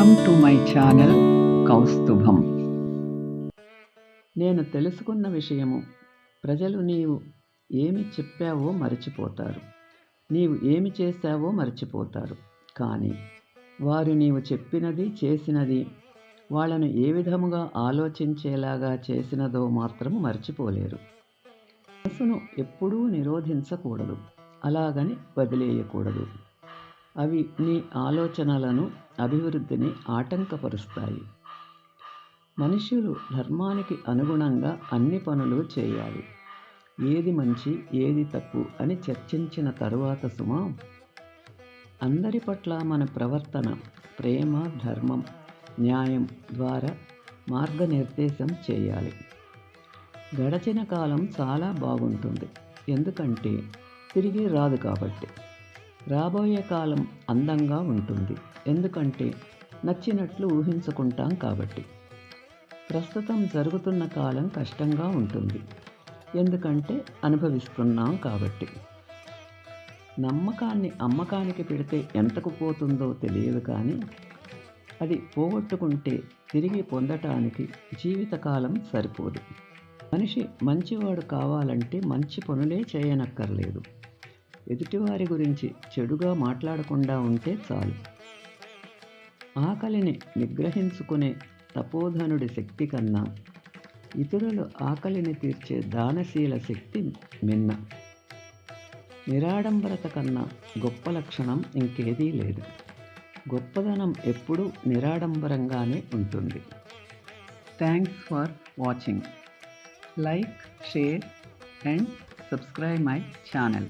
Welcome to my channel Kaustubham. నేను తెలుసుకున్న విషయము ప్రజలు నీవు ఏమి చెప్పావో మరచిపోతారు. నీవు ఏమి చేశావో మరచిపోతారు. కానీ వారు నీవు చెప్పినది చేసినది వాళ్ళను ఏ విధముగా ఆలోచించేలాగా చేసినదో మాత్రం మర్చిపోలేరు. మనసును ఎప్పుడూ నిరోధించకూడదు. అలాగని వదిలేయకూడదు. అవి నీ ఆలోచనలను అభివృద్ధిని ఆటంకపరుస్తాయి. మనుషులు ధర్మానికి అనుగుణంగా అన్ని పనులు చేయాలి. ఏది మంచి ఏది తప్పు అని చర్చించిన తరువాత సుమా అందరి పట్ల మన ప్రవర్తన ప్రేమ ధర్మం న్యాయం ద్వారా మార్గనిర్దేశం చేయాలి. గడచిన కాలం చాలా బాగుంటుంది. ఎందుకంటే తిరిగి రాదు కాబట్టి. రాబోయే కాలం అందంగా ఉంటుంది. ఎందుకంటే నచ్చినట్లు ఊహించుకుంటాం కాబట్టి. ప్రస్తుతం జరుగుతున్న కాలం కష్టంగా ఉంటుంది. ఎందుకంటే అనుభవిస్తున్నాం కాబట్టి. నమ్మకాన్ని అమ్మకానికి పెడితే ఎంతకు పోతుందో తెలియదు కానీ అది పోగొట్టుకుంటే తిరిగి పొందటానికి జీవితకాలం సరిపోదు. మనిషి మంచివాడు కావాలంటే మంచి పనులే చేయనక్కర్లేదు. ఎదుటివారి గురించి చెడుగా మాట్లాడకుండా ఉంటే చాలు. ఆకలిని నిగ్రహించుకునే తపోధనుడి శక్తి కన్నా ఇతరులు ఆకలిని తీర్చే దానశీల శక్తి మిన్న. నిరాడంబరత కన్నా గొప్ప లక్షణం ఇంకేదీ లేదు. గొప్పదనం ఎప్పుడూ నిరాడంబరంగానే ఉంటుంది. Thanks for watching like share and subscribe my channel